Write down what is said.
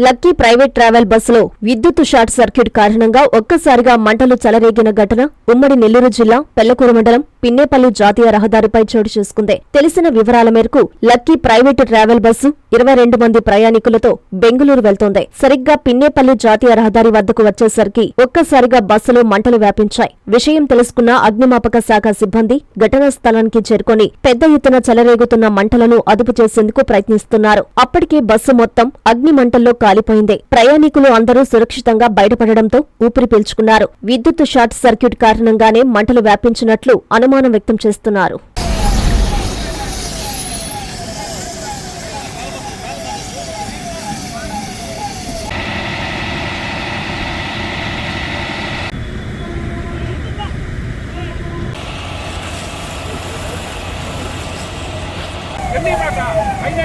Lucky private travel బస్సులో విద్యుత్ short circuit కారణంగా ఒక్కసారిగా మంటలు చెలరేగిన ఘటన ఉమ్మడి నెల్లూరు జిల్లా పెళ్ళకూరు మండలం పిన్నేపల్లి జాతీయ రహదారిపై చోటు చేసుకుంది. తెలిసిన వివరాల మేరకు లక్కీ ప్రైవేటు ట్రావెల్ బస్సు ఇరవై రెండు మంది ప్రయాణికులతో బెంగళూరు వెళ్తోంది. సరిగ్గా పిన్నేపల్లి జాతీయ రహదారి వద్దకు వచ్చేసరికి ఒక్కసారిగా బస్సులో మంటలు వ్యాపించాయి. విషయం తెలుసుకున్న అగ్నిమాపక శాఖ సిబ్బంది ఘటనా స్థలానికి చేరుకొని పెద్ద ఎత్తున చెలరేగుతున్న మంటలను అదుపు చేసేందుకు ప్రయత్నిస్తున్నారు. అప్పటికే బస్సు మొత్తం అగ్ని మంటల్లో కాలిపోయింది. ప్రయాణికులు అందరూ సురక్షితంగా బయటపడడంతో ఊపిరి పీల్చుకున్నారు. విద్యుత్ షార్ట్ సర్క్యూట్ కారణంగానే మంటలు వ్యాపించినట్లు అసమానం వ్యక్తం చేస్తున్నారు. ఎన్ని మాట అయినా